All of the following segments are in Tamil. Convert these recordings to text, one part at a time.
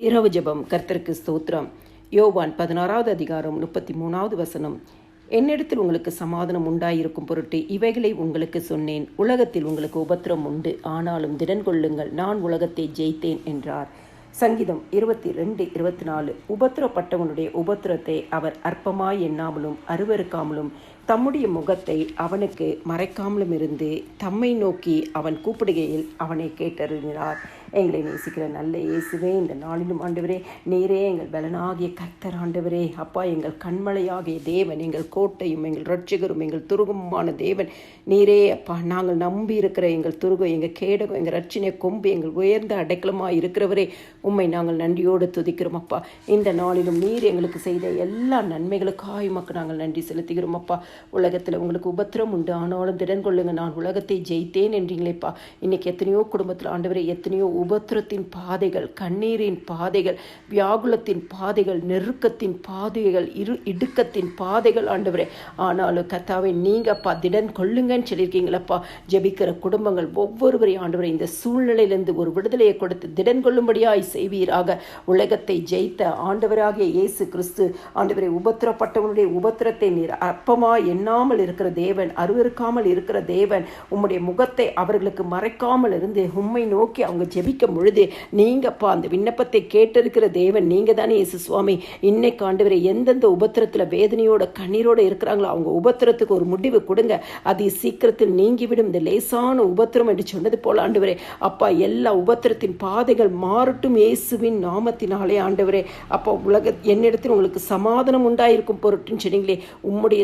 இரவு ஜெபம் கர்த்தருக்கு ஸ்தோத்திரம். யோவான் பதினாறாவது அதிகாரம் முப்பத்தி மூணாவது வசனம். என்னிடத்தில் உங்களுக்கு சமாதானம் உண்டாயிருக்கும் பொருட்டு இவைகளை உங்களுக்கு சொன்னேன். உலகத்தில் உங்களுக்கு உபத்திரம் உண்டு. ஆனாலும் திடன் கொள்ளுங்கள். நான் உலகத்தை ஜெயித்தேன் என்றார். சங்கீதம் இருபத்தி ரெண்டு இருபத்தி நாலு உபத்திரப்பட்டவனுடைய உபத்திரத்தை அவர் அற்பமாய் எண்ணாமலும் அருவருக்காமலும் தம்முடைய முகத்தை அவனுக்கு மறைக்காமலும் இருந்து தம்மை நோக்கி அவன் கூப்பிடுகையில் அவனை கேட்டறிகிறார் எங்களை நேசிக்கிற நல்ல இயேசுவே இந்த நாளிலும் ஆண்டவரே நீரே எங்கள் பலனாகிய கர்த்தர் ஆண்டவரே. அப்பா எங்கள் கண்மலையாகிய தேவன் எங்கள் கோட்டையும் எங்கள் ரட்சகரும் எங்கள் துருகமுமான தேவன். நீரே அப்பா நாங்கள் நம்பி இருக்கிற எங்கள் துருகம் எங்கள் கேடகம் எங்கள் ரட்சினை கொம்பு எங்கள் உயர்ந்த அடைக்கலமாக இருக்கிறவரே. உம்மை நாங்கள் நன்றியோடு துதிக்கிறோம் அப்பா. இந்த நாளிலும் நீர் எங்களுக்கு செய்த எல்லா நன்மைகளுக்காக உமக்கு நாங்கள் நன்றி செலுத்துகிறோம் அப்பா. உலகத்தில் உங்களுக்கு உபத்திரம் உண்டு. ஆனாலும் திடன் கொள்ளுங்க. நான் உலகத்தை ஜெயித்தேன் என்றீங்களேப்பா. இன்னைக்கு எத்தனையோ குடும்பத்தில் ஆண்டவரை எத்தனையோ உபத்திரத்தின் பாதைகள் கண்ணீரின் பாதைகள் வியாகுலத்தின் பாதைகள் நெருக்கத்தின் பாதைகள் இரு இடுக்கத்தின் பாதைகள் ஆண்டவரே. ஆனாலும் கத்தாவை நீங்கப்பா திடன் கொள்ளுங்கன்னு சொல்லியிருக்கீங்களப்பா. ஜெபிக்கிற குடும்பங்கள் ஒவ்வொருவரையும் ஆண்டவரை இந்த சூழ்நிலையிலிருந்து ஒரு விடுதலையை கொடுத்து திடன் கொள்ளும்படியாய் செய்வீராக. உலகத்தை ஜெயித்த ஆண்டவராகிய இயேசு கிறிஸ்து ஆண்டவரை உபத்திரப்பட்டவனுடைய உபத்திரத்தை நீர் அற்பமா எண்ணாமல் இருக்கிற தேவன் அருவருக்காமல் இருக்கிற தேவன் உம்முடைய முகத்தை அவர்களுக்கு மறைக்காமல் இருந்து உம்மை நோக்கி அவங்க ஜெபிக்கும் பொழுது நீங்கப்பா அந்த விண்ணப்பத்தை கேட்டிருக்கிற தேவன் நீங்க தானே இயேசு சுவாமி. இன்னைக்கு ஆண்டவரை எந்தெந்த உபத்திரத்தில் வேதனையோட கண்ணீரோட இருக்கிறாங்களோ அவங்க உபத்திரத்துக்கு ஒரு முடிவு கொடுங்க. அது சீக்கிரத்தில் நீங்கிவிடும். இந்த லேசான உபத்திரம் என்று சொன்னது போல ஆண்டவரே அப்பா எல்லா உபத்திரத்தின் பாதைகள் மாறட்டும் இயேசுவின் நாமத்தினாலே ஆண்டவரே. அப்பா உலக என்னிடத்தில் உங்களுக்கு சமாதானம் உண்டாயிருக்கும் பொருட்டுன்னு சொன்னீங்களே உம்முடைய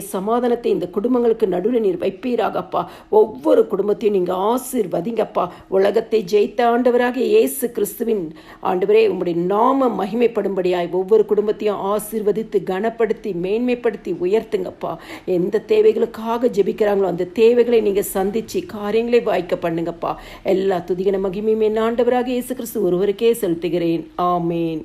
சமாதானத்தை இந்த குடும்பங்களுக்கு நடுவில் நீர் வைப்பீராகப்பா. ஒவ்வொரு குடும்பத்தையும் நீங்க ஆசிர்வதிங்கப்பா. உலகத்தை ஜெயித்த ஆண்டவராக இயேசு கிறிஸ்துவின் ஆண்டவரே உங்களுடைய நாம மகிமைப்படும்படியாய் ஒவ்வொரு குடும்பத்தையும் ஆசீர்வதித்து கனப்படுத்தி மேன்மைப்படுத்தி உயர்த்துங்கப்பா. எந்த தேவைகளுக்காக ஜெபிக்கிறாங்களோ அந்த தேவைகளை நீங்கள் சந்தித்து காரியங்களை வாய்க்க பண்ணுங்கப்பா. எல்லா துதிகன மகிமையுமே ஆண்டவராக இயேசு கிறிஸ்து ஒருவருக்கே செலுத்துகிறேன். ஆமேன்.